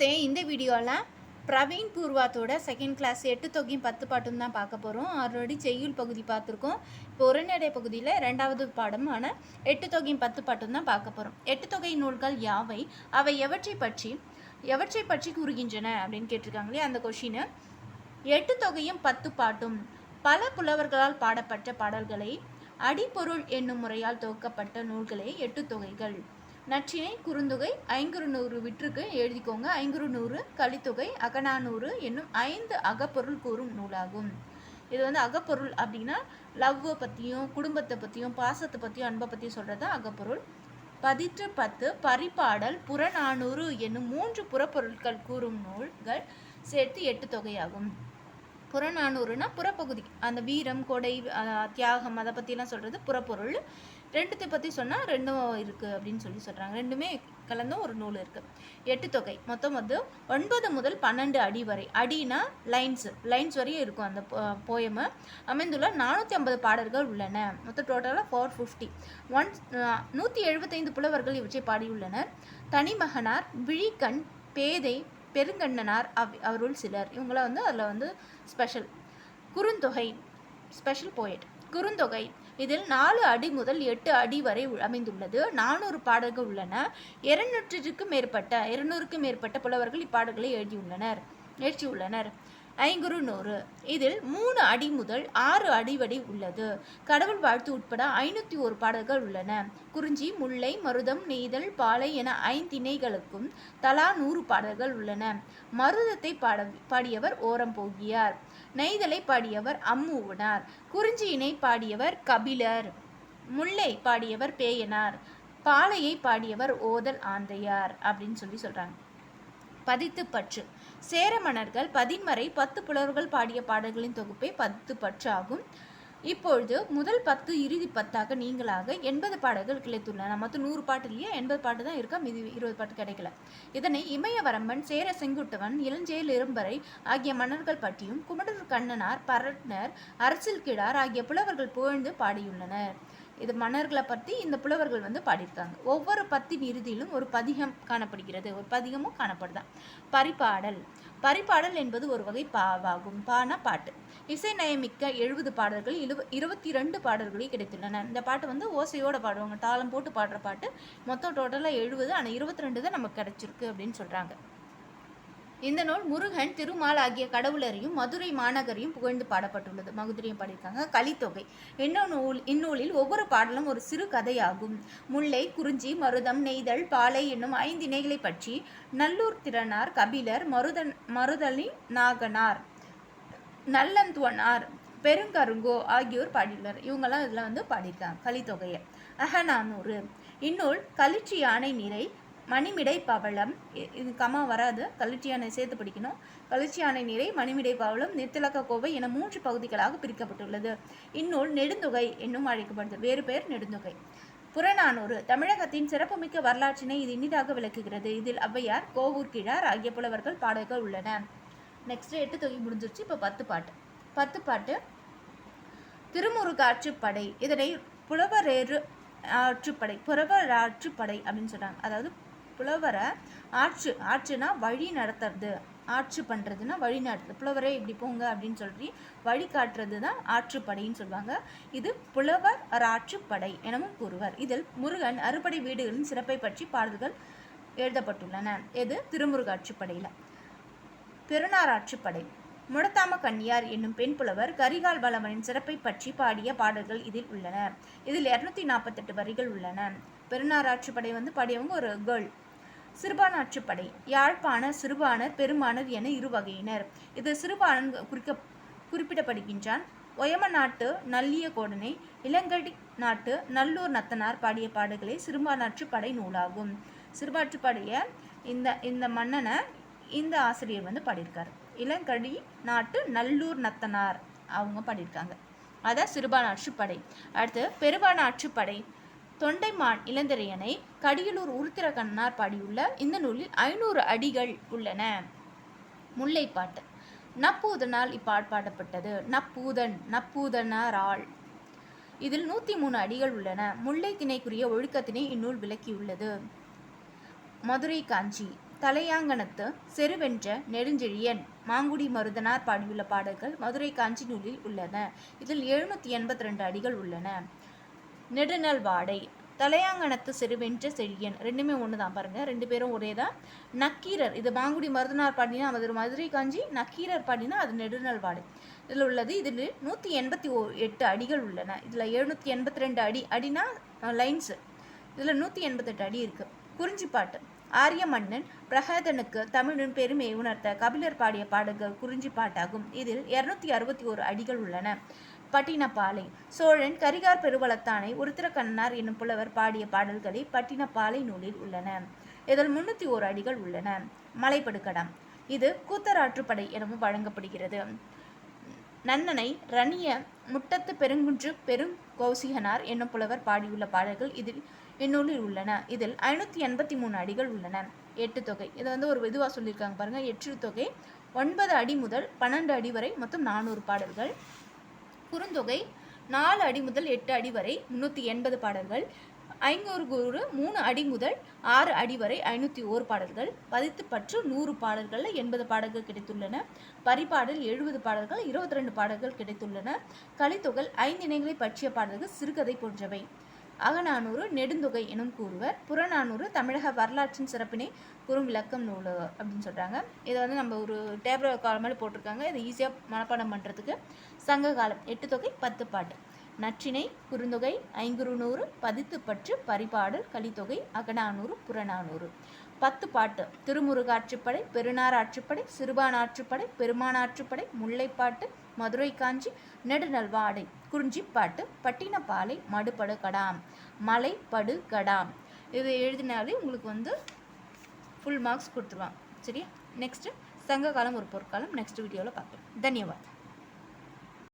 நமஸ்தே இந்த வீடியோவில் Praveen பூர்வாத்தோட second class எட்டு தொகையும் பத்து பாட்டும் தான் பார்க்க போகிறோம் ஆல்ரெடி செய்யுள் பகுதி பார்த்துருக்கோம். இப்போ உரைநடை பகுதியில் ரெண்டாவது பாடமான எட்டு தொகையும் பத்து பாட்டும் தான் பார்க்க போகிறோம் எட்டு தொகை நூல்கள் யாவை? அவை எவற்றை பற்றி எவற்றை பற்றி கூறுகின்றன அப்படின்னு கேட்டிருக்காங்களே அந்த கொஷினு எட்டு தொகையும் பத்து பாட்டும் பல புலவர்களால் பாடப்பட்ட பாடல்களை அடிப்பொருள் என்னும் முறையால் தொகுக்கப்பட்ட நூல்களே எட்டு தொகைகள். நற்றினை குறுந்தொகை ஐங்குறுநூறு விற்றுக்கு எழுதிக்கோங்க. ஐங்குறுநூறு கலித்தொகை அகநானூறு என்னும் ஐந்து அகப்பொருள் கூறும் நூலாகும். இது வந்து அகப்பொருள் அப்படின்னா லவ்வை பற்றியும் குடும்பத்தை பற்றியும் பாசத்தை பற்றியும் அன்பை பற்றியும் சொல்கிறது தான் அகப்பொருள். பதிற்று பத்து பரிபாடல் புறநானூறு என்னும் மூன்று புறப்பொருட்கள் கூறும் நூல்கள் சேர்த்து எட்டு தொகையாகும். புறநானூறுனா புறப்பகுதி. அந்த வீரம் கொடை தியாகம் அதை பற்றிலாம் சொல்கிறது புறப்பொருள். ரெண்டுத்தை பற்றி சொன்னால் ரெண்டும் இருக்குது அப்படின்னு சொல்லி சொல்கிறாங்க ரெண்டுமே கலந்த ஒரு நூல் இருக்குது எட்டு தொகை. மொத்தம் வந்து ஒன்பது முதல் பன்னெண்டு அடி வரை. அடினா லைன்ஸ். லைன்ஸ் வரையும் இருக்கும் அந்த போயமு. அமைந்துள்ள நானூற்றி ஐம்பது பாடல்கள் உள்ளன. மொத்தம் டோட்டலாக ஃபோர் ஃபிஃப்டி ஒன் நூற்றி எழுபத்தைந்து புலவர்கள் இவற்றை பாடியுள்ளனர். தனிமகனார் விழிக்கண் பேதை பெருங்கண்ணனார் அவ் அவருள் சிலர். இவங்களாம் வந்து அதில் வந்து special Kurunthogai special poet Kurunthogai. இதில் நாலு அடி முதல் எட்டு அடி வரை அமைந்துள்ளது. நானூறு பாடல்கள் உள்ளன. இருநூற்றிற்கும் மேற்பட்ட இருநூறுக்கும் மேற்பட்ட புலவர்கள் இப்பாடல்களை எழுதியுள்ளனர் எழுதியுள்ளனர். ஐங்குறு நூறு இதில் மூணு அடி முதல் ஆறு அடி உள்ளது. கடவுள் வாழ்த்து உட்பட ஐநூற்றி ஒரு பாடல்கள் உள்ளன. குறிஞ்சி முல்லை மருதம் நெய்தல் பாலை என ஐந்திணைகளுக்கும் தலா நூறு பாடல்கள் உள்ளன. மருதத்தை பாட பாடியவர் ஓரம் போகியார். நெய்தலை பாடியவர் அம்மூவனார். குறிஞ்சியினை பாடியவர் கபிலர். முல்லை பாடியவர் பேயனார். பாலையை பாடியவர் ஓதல் ஆந்தையார் அப்படின்னு சொல்லி சொல்றாங்க. பதித்து பற்று சேர மன்னர்கள் பதின்மறை பத்து புலவர்கள் பாடிய பாடல்களின் தொகுப்பே பத்து பற்று ஆகும். இப்பொழுது முதல் பத்து இறுதி பத்தாக நீங்களாக எண்பது பாடல்கள் கிடைத்துள்ளன. மொத்தம் நூறு பாட்டு இல்லையா? எண்பது பாட்டு தான் இருக்கா? மீதி இருபது பாட்டு கிடைக்கல. இதனை இமயவரம்பன் சேர செங்குட்டுவன் இளஞ்சேல் இரும்பரை ஆகிய மன்னர்கள் பற்றியும் குமடூர் கண்ணனார் பரட்னர் அரசில் கிழார் ஆகிய புலவர்கள் புகழ்ந்து பாடியுள்ளனர். இது மன்னர்களை பற்றி இந்த புலவர்கள் வந்து பாடியிருக்காங்க. ஒவ்வொரு பத்தின் இறுதியிலும் ஒரு பதிகம் காணப்படுகிறது. ஒரு பதிகமும் காணப்படுதான் பரிபாடல். பரிபாடல் என்பது ஒரு வகை பாவாகும். பானா பாட்டு. இசை நயமிக்க எழுபது பாடல்கள் இழுவ இருபத்தி ரெண்டு பாடல்களே கிடைத்துள்ளன. இந்த பாட்டு வந்து ஓசையோடு பாடுவாங்க. தாளம் போட்டு பாடுற பாட்டு. மொத்தம் டோட்டலாக எழுபது ஆனால் இருபத்தி ரெண்டு தான் நமக்கு கிடைச்சிருக்கு அப்படின்னு சொல்கிறாங்க இந்த நூல் முருகன் திருமால் ஆகிய கடவுளரையும் மதுரை மாநகரையும் புகழ்ந்து பாடப்பட்டுள்ளது. மகுதிரியும் பாடியிருக்காங்க. கலித்தொகை. இன்னும் நூல்? இந்நூலில் ஒவ்வொரு பாடலும் ஒரு சிறு கதையாகும். முல்லை குறிஞ்சி மருதம் நெய்தல் பாலை என்னும் ஐந்து இணைகளை பற்றி நல்லூர் திறனார் கபிலர் மருதன் மருதலி நாகனார் நல்லந்துவனார் பெருங்கருங்கோ ஆகியோர் பாடியுள்ளனர். இவங்கெல்லாம் இதில் வந்து பாடியிருக்காங்க. கலித்தொகையை. அகநானூறு. இந்நூல் கலிச்சி யானை நிறை மணிமிடை பவளம். இ- இது கமா வராது. கலிச்சியானை சேர்த்து படிக்கணும். களிச்சி நிறை மணிமிடை பவளம் நித்திலக்க கோவை என மூன்று பகுதிகளாக பிரிக்கப்பட்டுள்ளது. இந்நூல் நெடுந்தொகை என்னும் அழைக்கப்படுது வேறு பெயர் நெடுந்தொகை. புறநானூறு. தமிழகத்தின் சிறப்புமிக்க வரலாற்றினை இது இனிதாக விளக்குகிறது. இதில் ஔவையார் கோவூர் கிழார் ஆகிய புலவர்கள் பாடல்கள் உள்ளன. நெக்ஸ்ட் எட்டு தொகை முடிஞ்சிருச்சு. இப்போ பத்து பாட்டு. பத்து பாட்டு. திருமுருகாற்றுப்படை. இதனை புலவரேறு ஆற்றுப்படை புறவராற்றுப்படை அப்படின்னு சொல்கிறாங்க அதாவது புலவரை ஆற்று ஆட்சினா வழி நடத்துறது ஆட்சி பண்ணுறதுன்னா வழி நடத்துறது புலவரே இப்படி போங்க அப்படின்னு சொல்லி வழி காட்டுறது தான் ஆற்றுப்படைன்னு சொல்லுவாங்க. இது புலவர் ஆற்றுப்படை எனவும் கூறுவர். இதில் முருகன் அறுபடை வீடுகளின் சிறப்பை பற்றி பாடல்கள் எழுதப்பட்டுள்ளன. எது? இது பெருநார் பெருநாராற்றுப்படை முடத்தாம கன்னியார் என்னும் பெண் புலவர் கரிகால் வளவனின் சிறப்பை பற்றி பாடிய பாடல்கள் இதில் உள்ளன. இதில் இரநூத்தி நாற்பத்தெட்டு வரிகள் உள்ளன. பெருநாராற்றுப்படை வந்து பாடியவங்க ஒரு கேர்ள் சிறுபானாற்றுப்படை யாழ்ப்பாண சிறுபாணர் பெருமானர் என இரு வகையினர். இது சிறுபாணன் குறிக்க குறிப்பிடப்படுகின்றான். ஒயம நாட்டு நல்லிய கோடனை இளங்கடி நாட்டு நல்லூர் நத்தனார் பாடிய பாடுகளே சிறுபானாற்றுப்படை நூலாகும். சிறுபாற்றுப்படைய இந்த இந்த மன்னனை இந்த ஆசிரியர் வந்து பாடியிருக்கார். இளங்கடி நாட்டு நல்லூர் நத்தனார் அவங்க பாடியிருக்காங்க. அதான் சிறுபானாற்றுப்படை அடுத்து பெருபானாற்றுப்படை தொண்டைமான் இளந்திரையனை கடியலூர் உருத்திரக்கண்ணார் பாடியுள்ள இந்த நூலில் ஐநூறு அடிகள் உள்ளன. முல்லைப்பாட்டு. நப்பூதனால் இப்பாட்பாடப்பட்டது நப்பூதன் நப்பூதனாராள் இதில் நூற்றி மூணு அடிகள் உள்ளன. முல்லை திணைக்குரிய ஒழுக்கத்தினை இந்நூல் விளக்கியுள்ளது. மதுரை காஞ்சி. தலையாங்கனத்து செருவென்ற நெடுஞ்செழியன் மாங்குடி மருதனார் பாடியுள்ள பாடல்கள் மதுரை காஞ்சி நூலில் உள்ளன. இதில் எழுநூற்றி எண்பத்தி ரெண்டு அடிகள் உள்ளன. நெடுநல் வாடை. தலையாங்கனத்து செருவென்ற செழியன். ரெண்டுமே ஒன்று தான் பாருங்கள் ரெண்டு பேரும் ஒரே தான் நக்கீரர் இது பாங்குடி மருதனார் பாடினா அது மதுரை காஞ்சி நக்கீரர் பாடினா அது நெடுநல் வாடை. இதில் உள்ளது இதில் நூற்றி எண்பத்தி ஓ எட்டு அடிகள் உள்ளன. இதில் எழுநூற்றி எண்பத்தி ரெண்டு அடி அடினா லைன்ஸு. இதில் நூற்றி எண்பத்தெட்டு அடி இருக்குது குறிஞ்சிப்பாட்டு ஆரிய மன்னன் பிரகதனுக்கு தமிழின் பெருமையை உணர்த்த கபிலர் பாடிய பாடல்கள் குறிஞ்சிப்பாட்டாகும் இதில் இருநூத்தி அறுபத்தி ஒரு அடிகள் உள்ளன. பட்டினப்பாலை. சோழன் கரிகார் பெருவளத்தானை உருத்திரக்கண்ணார் என்னும் புலவர் பாடிய பாடல்களை பட்டினப்பாலை நூலில் உள்ளன. இதில் முன்னூற்றி ஓர் அடிகள் உள்ளன. மலைப்படுக்கடம் இது கூத்தராற்றுப்படை எனவும் வழங்கப்படுகிறது. நன்னனை ரணிய முட்டத்து பெருங்குன்று பெரும் கௌசிகனார் என்னும் புலவர் பாடியுள்ள பாடல்கள் இதில் இந்நூலில் உள்ளன. இதில் ஐநூற்றி எண்பத்தி மூணு அடிகள் உள்ளன. எட்டு தொகை. இதை வந்து ஒரு இதுவாக சொல்லியிருக்காங்க பாருங்க. எட்டு தொகை. ஒன்பது அடி முதல் பன்னெண்டு அடி வரை மொத்தம் நானூறு பாடல்கள். குறுந்தொகை நாலு அடி முதல் எட்டு அடி வரை முந்நூற்றி எண்பது பாடல்கள் ஐநூறு குரு மூணு அடி முதல் ஆறு அடி வரை ஐநூற்றி ஓர் பாடல்கள் பதித்து பற்று நூறு பாடல்களில் எண்பது பாடல்கள் கிடைத்துள்ளன. பரிபாடல் எழுபது பாடல்கள் இருபத்தி ரெண்டு பாடல்கள் கிடைத்துள்ளன. கலித்தொகை ஐந்து இணைகளை பற்றிய பாடல்கள் சிறுகதை போன்றவை. அகநானூறு நெடுந்தொகை எனும் கூறுவர். புறநானூறு தமிழக வரலாற்றின் சிறப்பினை கூறும் விளக்கம் நூல் அப்படின்னு சொல்கிறாங்க இதை வந்து நம்ம ஒரு டேபிள் காலம் மாதிரி போட்டிருக்காங்க. இதை ஈஸியாக மனப்பாடம் பண்ணுறதுக்கு சங்க காலம் எட்டு தொகை பத்து பாட்டு. நற்றினை குறுந்தொகை ஐங்குறுநூறு பதித்துப்பற்று பரிபாடல் கலித்தொகை அகநானூறு புறநானூறு. பத்து பாட்டு. திருமுருகாற்றுப்படை பெருநார் ஆற்றுப்படை சிறுபான் ஆற்றுப்படை பெருமான் ஆற்றுப்படை முல்லைப்பாட்டு மதுரை காஞ்சி நெடுநல்வாடை குறிஞ்சிப்பாட்டு பட்டினப்பாலை மடுபடு கடாம் மலை படு கடாம். இது எழுதினாலே உங்களுக்கு வந்து ஃபுல் மார்க்ஸ் கொடுத்துருவான். சரியா? நெக்ஸ்ட்டு சங்ககாலம் ஒரு பொற்காலம். நெக்ஸ்ட் வீடியோவில் பார்க்கலாம் தன்யவாதம்